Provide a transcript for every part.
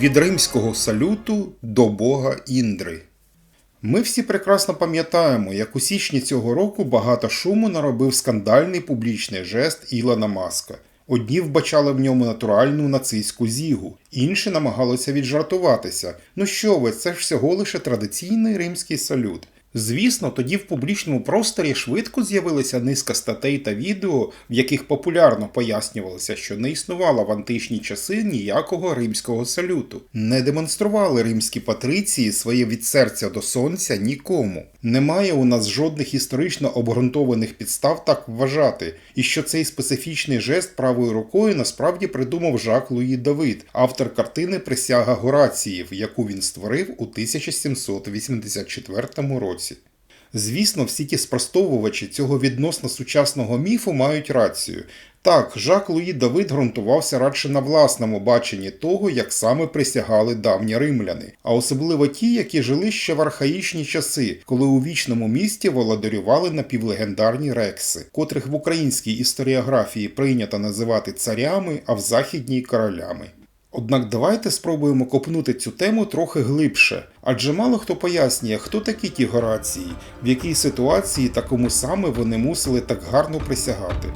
від римського салюту до бога Індри. Ми всі прекрасно пам'ятаємо, як у січні цього року багато шуму наробив скандальний публічний жест Ілона Маска. Одні вбачали в ньому натуральну нацистську зігу, інші намагалися віджартуватися. Ну що ви, це ж всього лише традиційний римський салют. Звісно, тоді в публічному просторі швидко з'явилася низка статей та відео, в яких популярно пояснювалося, що не існувало в античні часи ніякого римського салюту. Не демонстрували римські патриції своє від серця до сонця нікому. Немає у нас жодних історично обґрунтованих підстав так вважати, і що цей специфічний жест правою рукою насправді придумав Жак Луї Давид, автор картини Присяга Гораціїв, яку він створив у 1784 році. Звісно, всі ті спростовувачі цього відносно сучасного міфу мають рацію. Так, Жак Луї Давид ґрунтувався радше на власному баченні того, як саме присягали давні римляни, а особливо ті, які жили ще в архаїчні часи, коли у вічному місті володарювали напівлегендарні рекси, котрих в українській історіографії прийнято називати царями, а в західній королями. Однак давайте спробуємо копнути цю тему трохи глибше, адже мало хто пояснює, хто такі ті горації, в якій ситуації та кому саме вони мусили так гарно присягати.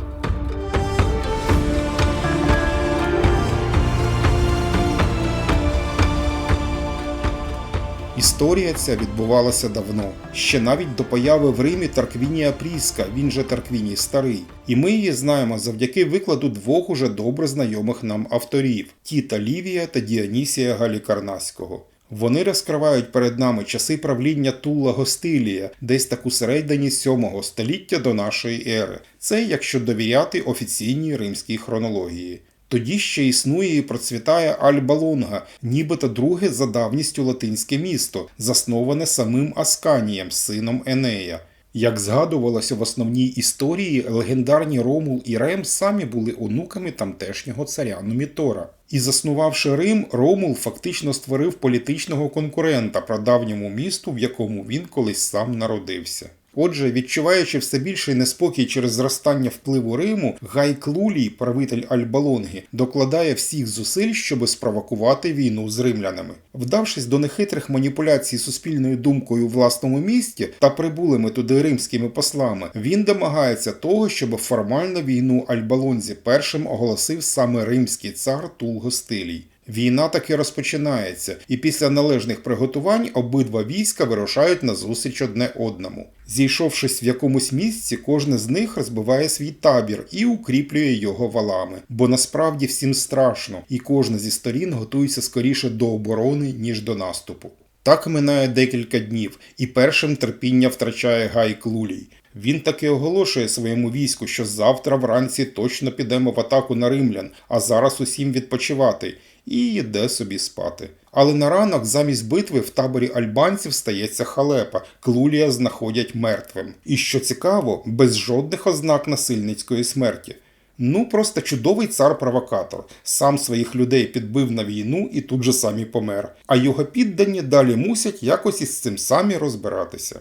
Історія ця відбувалася давно, ще навіть до появи в Римі Тарквінія Пріска, він же Тарквіній Старий. І ми її знаємо завдяки викладу двох уже добре знайомих нам авторів Тіта Лівія та Діонісія Галікарнаського. Вони розкривають перед нами часи правління Тула Гостилія, десь так у середині 7 століття до нашої ери. Це якщо довіряти офіційній римській хронології. Тоді ще існує і процвітає Альба-Лонга, нібито друге за давністю латинське місто, засноване самим Асканієм, сином Енея. Як згадувалося в основній історії, легендарні Ромул і Рем самі були онуками тамтешнього царя Нумітора. І заснувавши Рим, Ромул фактично створив політичного конкурента прадавньому місту, в якому він колись сам народився. Отже, відчуваючи все більший неспокій через зростання впливу Риму, Гай Клулій, правитель Альбалонги, докладає всіх зусиль, щоб спровокувати війну з римлянами. Вдавшись до нехитрих маніпуляцій суспільною думкою у власному місті та прибулими туди римськими послами, він домагається того, щоб формально війну Альбалонзі першим оголосив саме римський цар Тулгостилій. Війна таки розпочинається, і після належних приготувань обидва війська вирушають на зустріч одне одному. Зійшовшись в якомусь місці, кожне з них розбиває свій табір і укріплює його валами, бо насправді всім страшно, і кожна зі сторін готується скоріше до оборони, ніж до наступу. Так минає декілька днів, і першим терпіння втрачає Гай Клулій. Він таки оголошує своєму війську, що завтра вранці точно підемо в атаку на римлян, а зараз усім відпочивати, і йде собі спати. Але на ранок замість битви в таборі альбанців стається халепа, Клулія знаходять мертвим. І що цікаво, без жодних ознак насильницької смерті. Ну, просто чудовий цар-провокатор, сам своїх людей підбив на війну і тут же самі помер. А його піддані далі мусять якось із цим самі розбиратися.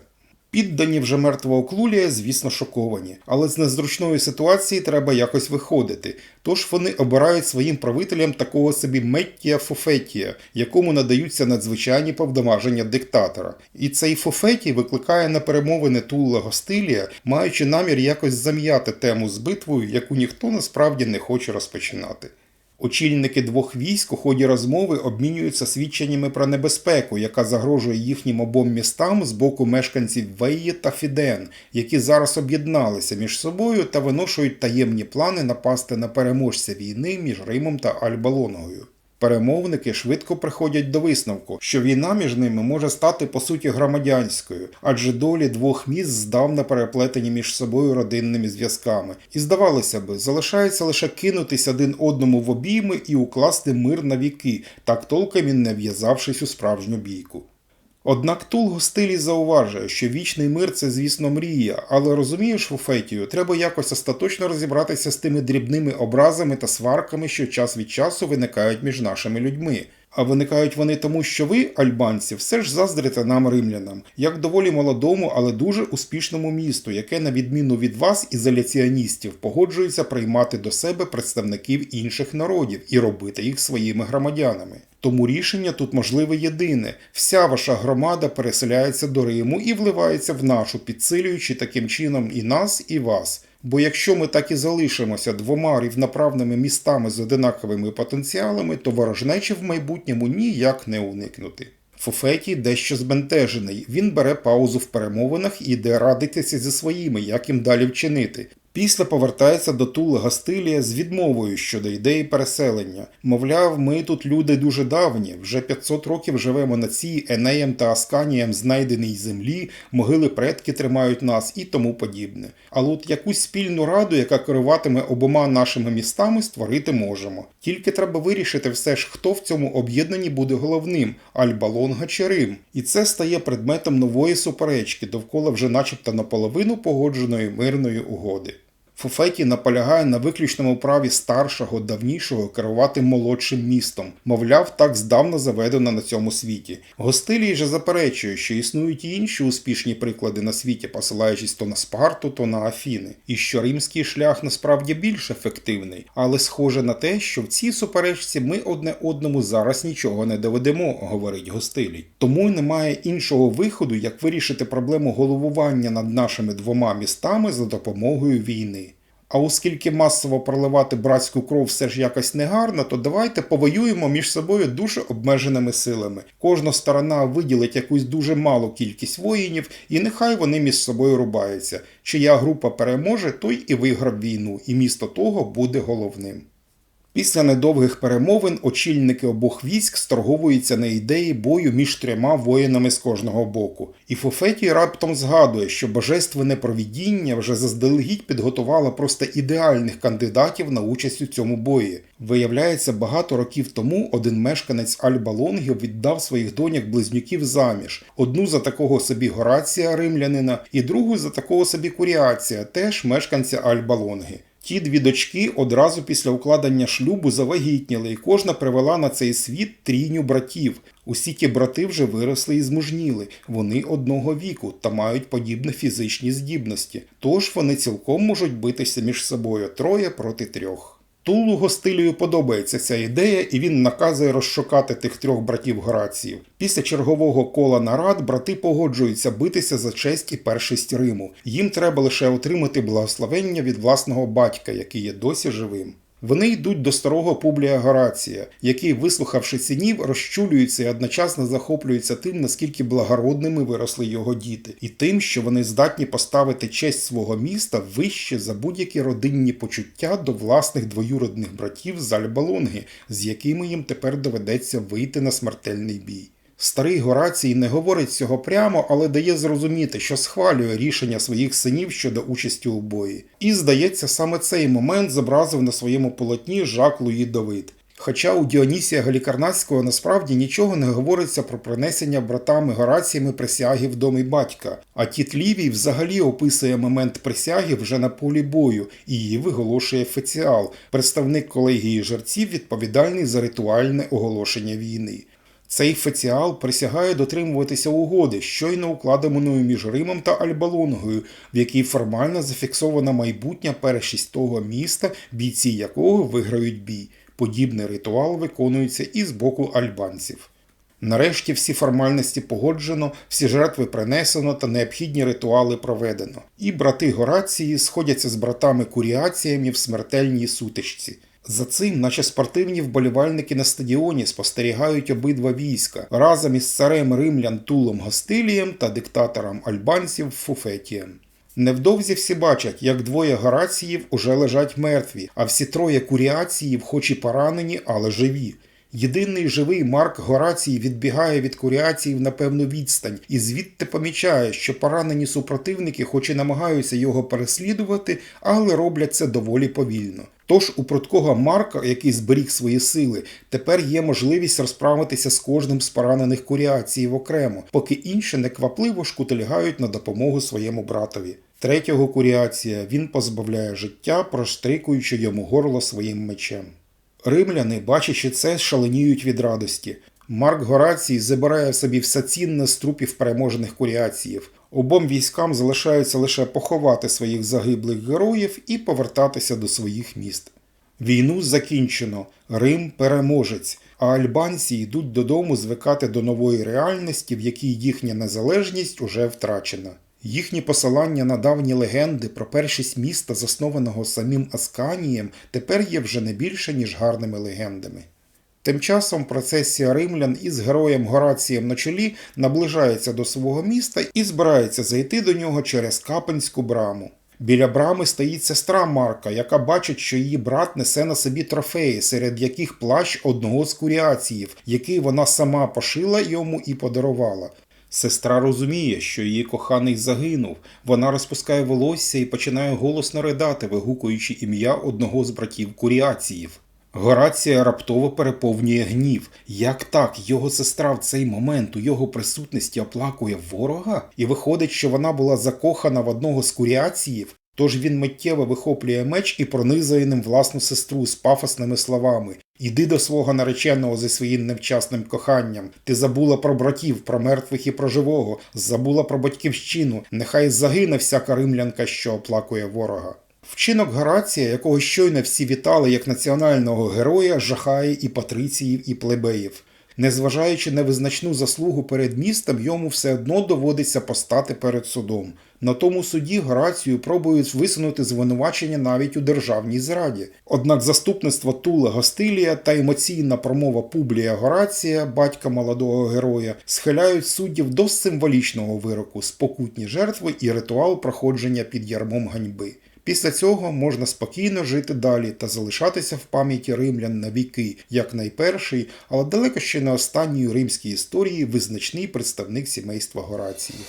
Піддані вже мертвого клулія, звісно, шоковані, але з незручної ситуації треба якось виходити. Тож вони обирають своїм правителям такого собі Меттія Фофетія, якому надаються надзвичайні повдомаження диктатора. І цей Фофетій викликає на перемовини Тула Гостилія, маючи намір якось зам'яти тему з битвою, яку ніхто насправді не хоче розпочинати. Очільники двох військ у ході розмови обмінюються свідченнями про небезпеку, яка загрожує їхнім обом містам з боку мешканців Веї та Фіден, які зараз об'єдналися між собою та виношують таємні плани напасти на переможця війни між Римом та Альбалоною. Перемовники швидко приходять до висновку, що війна між ними може стати по суті громадянською, адже долі двох міст здавна переплетені між собою родинними зв'язками. І здавалося би, залишається лише кинутись один одному в обійми і укласти мир на віки, так толком і не в'язавшись у справжню бійку. Однак Тулго стилі зауважує, що вічний мир це, звісно, мрія, але розумієш, Фуфетію, треба якось остаточно розібратися з тими дрібними образами та сварками, що час від часу виникають між нашими людьми. А виникають вони тому, що ви, альбанці, все ж заздрите нам римлянам, як доволі молодому, але дуже успішному місту, яке, на відміну від вас, ізоляціоністів, погоджується приймати до себе представників інших народів і робити їх своїми громадянами. Тому рішення тут можливе єдине: вся ваша громада переселяється до Риму і вливається в нашу, підсилюючи таким чином і нас, і вас. Бо якщо ми так і залишимося двома рівноправними містами з одинаковими потенціалами, то ворожнечі в майбутньому ніяк не уникнути. Фуфетій дещо збентежений. Він бере паузу в перемовинах і йде радитися зі своїми, як їм далі вчинити. Після повертається до Тули Гастилія з відмовою щодо ідеї переселення. Мовляв, ми тут люди дуже давні, вже 500 років живемо на цій Енеєм та Асканієм знайденій землі, могили предки тримають нас і тому подібне. Але от якусь спільну раду, яка керуватиме обома нашими містами, створити можемо. Тільки треба вирішити все ж, хто в цьому об'єднанні буде головним Альба Лонга чи Рим. І це стає предметом нової суперечки довкола вже начебто наполовину погодженої мирної угоди. Фуфеті наполягає на виключному праві старшого, давнішого керувати молодшим містом, мовляв, так здавна заведено на цьому світі. Гостилій же заперечує, що існують і інші успішні приклади на світі, посилаючись то на Спарту, то на Афіни, і що римський шлях насправді більш ефективний, але схоже на те, що в цій суперечці ми одне одному зараз нічого не доведемо, говорить Гостилій. Тому й немає іншого виходу, як вирішити проблему головування над нашими двома містами за допомогою війни. А оскільки масово проливати братську кров все ж якось негарно, то давайте повоюємо між собою дуже обмеженими силами. Кожна сторона виділить якусь дуже малу кількість воїнів, і нехай вони між собою рубаються. Чия група переможе, той і виграв війну, і місто того буде головним. Після недовгих перемовин очільники обох військ сторговуються на ідеї бою між трьома воїнами з кожного боку. І Фофетій раптом згадує, що божественне провідіння вже заздалегідь підготувало просто ідеальних кандидатів на участь у цьому бої. Виявляється, багато років тому один мешканець Альба Лонгів віддав своїх доньок близнюків заміж: одну за такого собі Горація римлянина, і другу за такого собі Куріація, теж мешканця Альба Лонги. Ті дві дочки одразу після укладення шлюбу завагітніли, і кожна привела на цей світ трійню братів. Усі ті брати вже виросли і змужніли, вони одного віку та мають подібні фізичні здібності, тож вони цілком можуть битися між собою троє проти трьох. Тулу Гостилію подобається ця ідея, і він наказує розшукати тих трьох братів граців. Після чергового кола нарад брати погоджуються битися за честь і першість Риму. Їм треба лише отримати благословення від власного батька, який є досі живим. Вони йдуть до старого Публія Горація, який, вислухавши синів, розчулюється і одночасно захоплюється тим, наскільки благородними виросли його діти, і тим, що вони здатні поставити честь свого міста вище за будь-які родинні почуття до власних двоюродних братів з Альбалонги, з якими їм тепер доведеться вийти на смертельний бій. Старий Горацій не говорить цього прямо, але дає зрозуміти, що схвалює рішення своїх синів щодо участі у бої. І, здається, саме цей момент зобразив на своєму полотні Жак Луї Давид. Хоча у Діонісія Галікарнацького насправді нічого не говориться про принесення братами Гораціями присяги в домі батька, а Тіт Лівій взагалі описує момент присяги вже на полі бою і її виголошує Феціал, представник колегії жерців, відповідальний за ритуальне оголошення війни. Цей феціал присягає дотримуватися угоди, щойно укладеною між Римом та Альбалонгою, в якій формально зафіксована майбутня першість міста, бійці якого виграють бій. Подібний ритуал виконується і з боку альбанців. Нарешті всі формальності погоджено, всі жертви принесено та необхідні ритуали проведено. І брати Горації сходяться з братами Куріаціями в смертельній сутичці. За цим, наче спортивні вболівальники на стадіоні, спостерігають обидва війська разом із царем римлян Тулом Гостилієм та диктатором альбанців Фуфетієм. Невдовзі всі бачать, як двоє Гораціїв уже лежать мертві, а всі троє Куріаціїв, хоч і поранені, але живі. Єдиний живий Марк Горацій відбігає від куріаціїв на певну відстань і звідти помічає, що поранені супротивники, хоч і намагаються його переслідувати, але роблять це доволі повільно. Тож у пруткого Марка, який зберіг свої сили, тепер є можливість розправитися з кожним з поранених куріаціїв окремо, поки інші неквапливо шкутильгають на допомогу своєму братові. Третього куріація він позбавляє життя, проштрикуючи йому горло своїм мечем. Римляни, бачачи це, шаленіють від радості. Марк Горацій забирає собі все цінне з трупів переможених куріаціїв. Обом військам залишається лише поховати своїх загиблих героїв і повертатися до своїх міст. Війну закінчено, Рим переможець, а альбанці йдуть додому звикати до нової реальності, в якій їхня незалежність уже втрачена. Їхні посилання на давні легенди про першість міста, заснованого самим Асканієм, тепер є вже не більше, ніж гарними легендами. Тим часом процесія римлян із героєм Горацієм на чолі наближається до свого міста і збирається зайти до нього через Капенську браму. Біля брами стоїть сестра Марка, яка бачить, що її брат несе на собі трофеї, серед яких плащ одного з куріаціїв, який вона сама пошила йому і подарувала. Сестра розуміє, що її коханий загинув. Вона розпускає волосся і починає голосно ридати, вигукуючи ім'я одного з братів куріаціїв. Горація раптово переповнює гнів. Як так його сестра в цей момент у його присутності оплакує ворога? І виходить, що вона була закохана в одного з куріаціїв? Тож він миттєво вихоплює меч і пронизує ним власну сестру з пафосними словами. Іди до свого нареченого зі своїм невчасним коханням. Ти забула про братів, про мертвих і про живого, забула про батьківщину. Нехай загине всяка римлянка, що оплакує ворога. Вчинок Гарація, якого щойно всі вітали як національного героя, жахає і патриціїв, і плебеїв. Незважаючи на визначну заслугу перед містом, йому все одно доводиться постати перед судом. На тому суді Горацію пробують висунути звинувачення навіть у державній зраді. Однак заступництво Тула Гостилія та емоційна промова Публія Горація, батька молодого героя, схиляють суддів до символічного вироку, спокутні жертви і ритуал проходження під ярмом ганьби. Після цього можна спокійно жити далі та залишатися в пам'яті римлян на віки, як найперший, але далеко ще не останній у римській історії визначний представник сімейства Горації.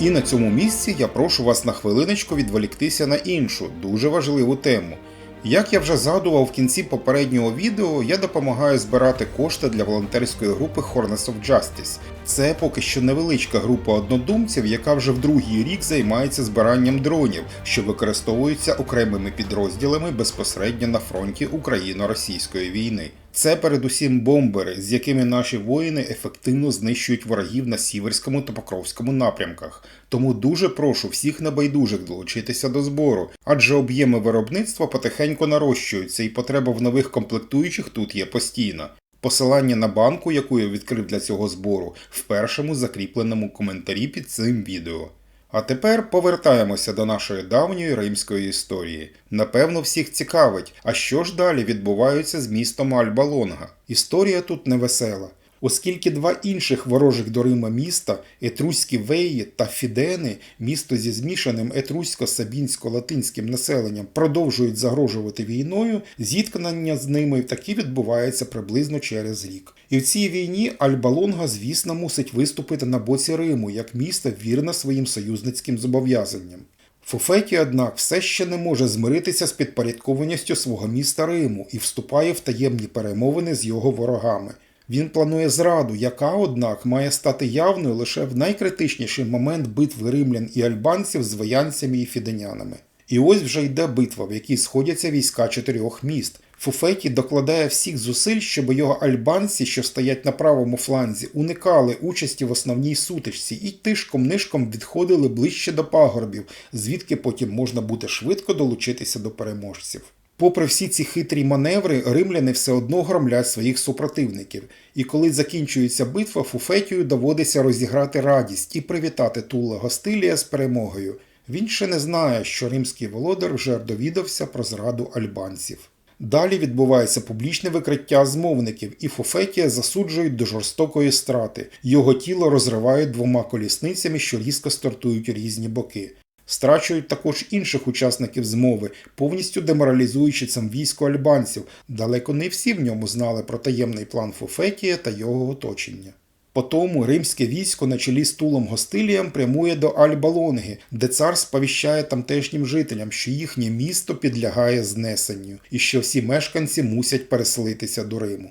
І на цьому місці я прошу вас на хвилиночку відволіктися на іншу, дуже важливу тему. Як я вже згадував в кінці попереднього відео, я допомагаю збирати кошти для волонтерської групи Hornets of Justice. Це поки що невеличка група однодумців, яка вже в другий рік займається збиранням дронів, що використовуються окремими підрозділами безпосередньо на фронті Україно-російської війни. Це передусім бомбери, з якими наші воїни ефективно знищують ворогів на Сіверському та Покровському напрямках. Тому дуже прошу всіх небайдужих долучитися до збору, адже об'єми виробництва потихеньку нарощуються, і потреба в нових комплектуючих тут є постійна. Посилання на банку, яку я відкрив для цього збору, в першому закріпленому коментарі під цим відео. А тепер повертаємося до нашої давньої римської історії. Напевно, всіх цікавить, а що ж далі відбувається з містом Альба-Лонга. Історія тут невесела. Оскільки два інших ворожих до Рима міста Етруські Веї та Фідени, місто зі змішаним етрусько-сабінсько-латинським населенням, продовжують загрожувати війною, зіткнення з ними таки відбувається приблизно через рік. І в цій війні Альба-Лонга, звісно, мусить виступити на боці Риму як місто вірне своїм союзницьким зобов'язанням. Фуфеті, однак, все ще не може змиритися з підпорядкованістю свого міста Риму і вступає в таємні перемовини з його ворогами. Він планує зраду, яка, однак, має стати явною лише в найкритичніший момент битви римлян і альбанців з воянцями і фіденянами. І ось вже йде битва, в якій сходяться війська чотирьох міст. Фуфеті докладає всіх зусиль, щоб його альбанці, що стоять на правому фланзі, уникали участі в основній сутичці і тишком-нишком відходили ближче до пагорбів, звідки потім можна буде швидко долучитися до переможців. Попри всі ці хитрі маневри, римляни все одно громлять своїх супротивників, і коли закінчується битва, Фуфетію доводиться розіграти радість і привітати Тула Гостилія з перемогою. Він ще не знає, що римський володар вже довідався про зраду альбанців. Далі відбувається публічне викриття змовників, і Фуфетія засуджують до жорстокої страти. Його тіло розривають двома колісницями, що різко стартують різні боки. Страчують також інших учасників змови, повністю деморалізуючи цим військо альбанців. Далеко не всі в ньому знали про таємний план Фуфетія та його оточення. Потому римське військо на чолі з Тулом Гостилієм прямує до Альбалонги, де цар сповіщає тамтешнім жителям, що їхнє місто підлягає знесенню і що всі мешканці мусять переселитися до Риму.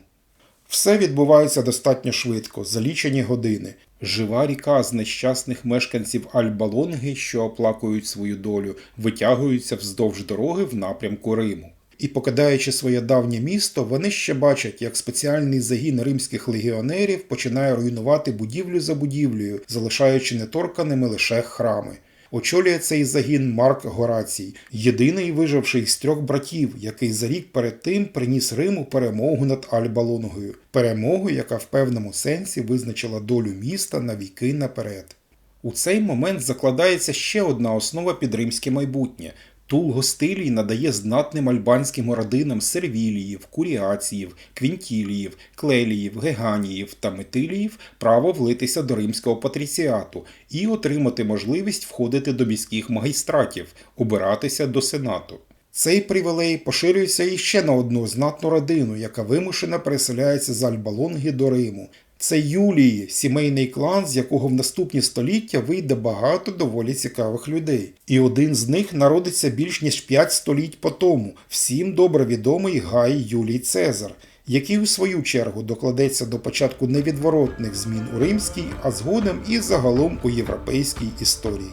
Все відбувається достатньо швидко, за лічені години. Жива ріка з нещасних мешканців Альбалонги, що оплакують свою долю, витягуються вздовж дороги в напрямку Риму. І покидаючи своє давнє місто, вони ще бачать, як спеціальний загін римських легіонерів починає руйнувати будівлю за будівлею, залишаючи неторканими лише храми. Очолює цей загін Марк Горацій, єдиний виживший з трьох братів, який за рік перед тим приніс Риму перемогу над Альба-Лонгою. Перемогу, яка в певному сенсі визначила долю міста на віки наперед. У цей момент закладається ще одна основа під римське майбутнє. Тул Гостилій надає знатним альбанським родинам сервіліїв, куріаціїв, квінтіліїв, клеліїв, геганіїв та метиліїв право влитися до римського патріціату і отримати можливість входити до міських магістратів, обиратися до сенату. Цей привілей поширюється іще на одну знатну родину, яка вимушено переселяється з Альбалонги до Риму. Це Юлії, сімейний клан, з якого в наступні століття вийде багато доволі цікавих людей. І один з них народиться більш ніж 5 століть по тому, всім добре відомий Гай Юлій Цезар, який у свою чергу докладеться до початку невідворотних змін у римській, а згодом і загалом у європейській історії.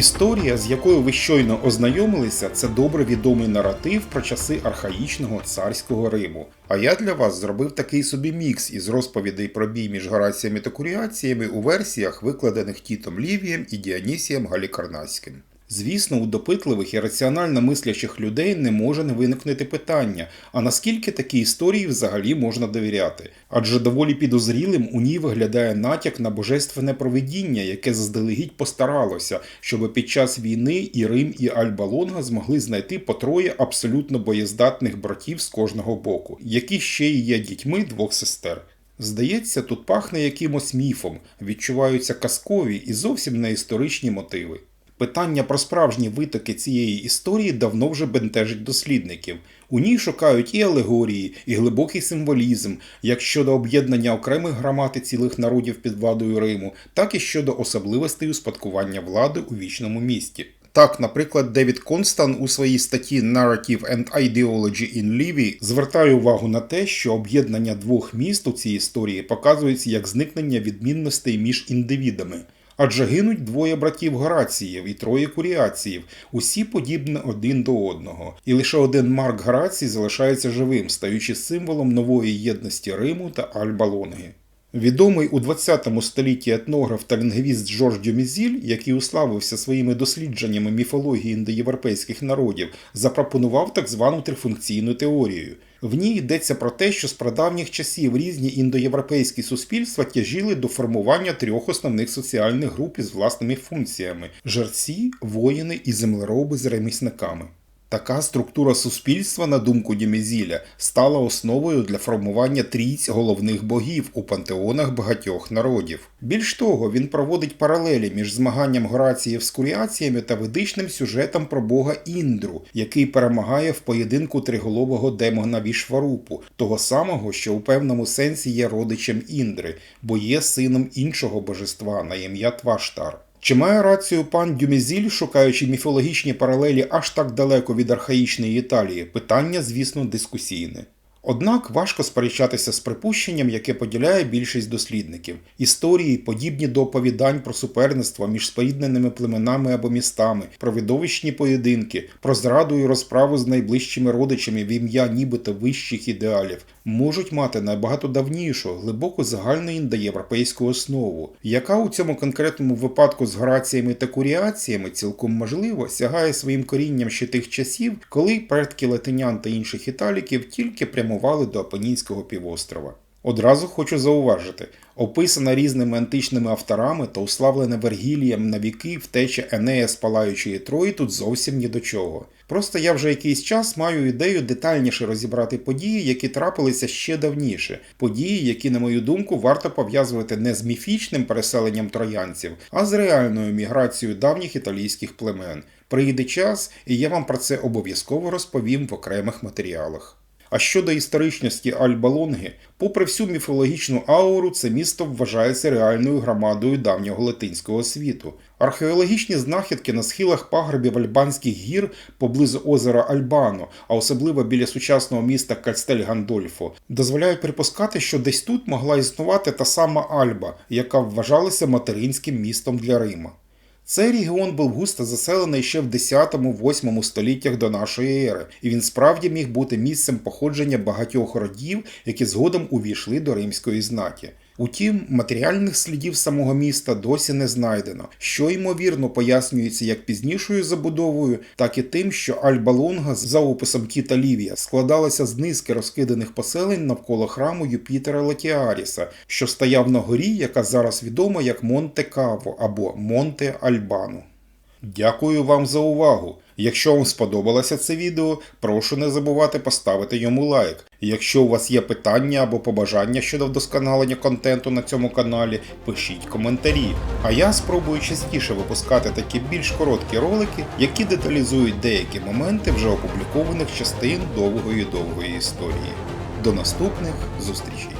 Історія, з якою ви щойно ознайомилися, це добре відомий наратив про часи архаїчного царського Риму. А я для вас зробив такий собі мікс із розповідей про бій між Гораціями та Куріаціями у версіях, викладених Тітом Лівієм і Діанісієм Галікарнаським. Звісно, у допитливих і раціонально мислячих людей не може не виникнути питання, а наскільки такі історії взагалі можна довіряти? Адже доволі підозрілим у ній виглядає натяк на божественне провидіння, яке заздалегідь постаралося, щоб під час війни і Рим, і Альба-Лонга змогли знайти по троє абсолютно боєздатних братів з кожного боку, які ще й є дітьми двох сестер. Здається, тут пахне якимось міфом, відчуваються казкові і зовсім не історичні мотиви. Питання про справжні витоки цієї історії давно вже бентежить дослідників. У ній шукають і алегорії, і глибокий символізм, як щодо об'єднання окремих громад і цілих народів під владою Риму, так і щодо особливостей успадкування влади у вічному місті. Так, наприклад, Девід Констан у своїй статті Narrative and Ideology in Livy звертає увагу на те, що об'єднання двох міст у цій історії показується як зникнення відмінностей між індивідами. Адже гинуть двоє братів Граціїв і троє куріаціїв, усі подібні один до одного. І лише один Марк Грацій залишається живим, стаючи символом нової єдності Риму та Альба-Лонги. Відомий у 20 столітті етнограф та лінгвіст Жорж Дюмізіль, який уславився своїми дослідженнями міфології індоєвропейських народів, запропонував так звану трифункційну теорію. В ній йдеться про те, що з прадавніх часів різні індоєвропейські суспільства тяжіли до формування трьох основних соціальних груп із власними функціями жерці, воїни і землероби з ремісниками. Така структура суспільства, на думку Дімізіля, стала основою для формування трійць головних богів у пантеонах багатьох народів. Більш того, він проводить паралелі між змаганням Гораціїв з куріаціями та ведичним сюжетом про бога Індру, який перемагає в поєдинку триголового демона Вішварупу, того самого, що у певному сенсі є родичем Індри, бо є сином іншого божества на ім'я Тваштар. Чи має рацію пан Дюмізіль, шукаючи міфологічні паралелі аж так далеко від архаїчної Італії? Питання, звісно, дискусійне. Однак важко сперечатися з припущенням, яке поділяє більшість дослідників. Історії, подібні до оповідань про суперництво між спорідненими племенами або містами, про видовищні поєдинки, про зраду і розправу з найближчими родичами в ім'я нібито вищих ідеалів, можуть мати набагато давнішу, глибоку загальну індоєвропейську основу, яка у цьому конкретному випадку з граціями та куріаціями цілком можливо сягає своїм корінням ще тих часів, коли предки латинян та інших італіків тільки прямували до Апенінського півострова. Одразу хочу зауважити, описана різними античними авторами та уславлена Вергілієм на віки втеча Енея з палаючої Трої тут зовсім ні до чого. Просто я вже якийсь час маю ідею детальніше розібрати події, які трапилися ще давніше, події, які, на мою думку, варто пов'язувати не з міфічним переселенням троянців, а з реальною міграцією давніх італійських племен. Прийде час, і я вам про це обов'язково розповім в окремих матеріалах. А щодо історичності Альба-Лонги, попри всю міфологічну ауру, це місто вважається реальною громадою давнього латинського світу. Археологічні знахідки на схилах пагорбів Альбанських гір поблизу озера Альбано, а особливо біля сучасного міста Кальстель Гандольфо, дозволяють припускати, що десь тут могла існувати та сама Альба, яка вважалася материнським містом для Рима. Цей регіон був густо заселений ще в 10-8 століттях до нашої ери, і він справді міг бути місцем походження багатьох родів, які згодом увійшли до римської знаті. Утім, матеріальних слідів самого міста досі не знайдено, що ймовірно пояснюється як пізнішою забудовою, так і тим, що Альба Лонга за описом Тіта Лівія складалася з низки розкиданих поселень навколо храму Юпітера Латіаріса, що стояв на горі, яка зараз відома як Монте Каво або Монте Альбану. Дякую вам за увагу. Якщо вам сподобалося це відео, прошу не забувати поставити йому лайк. Якщо у вас є питання або побажання щодо вдосконалення контенту на цьому каналі, пишіть коментарі. А я спробую частіше випускати такі більш короткі ролики, які деталізують деякі моменти вже опублікованих частин довгої довгої історії. До наступних зустрічей!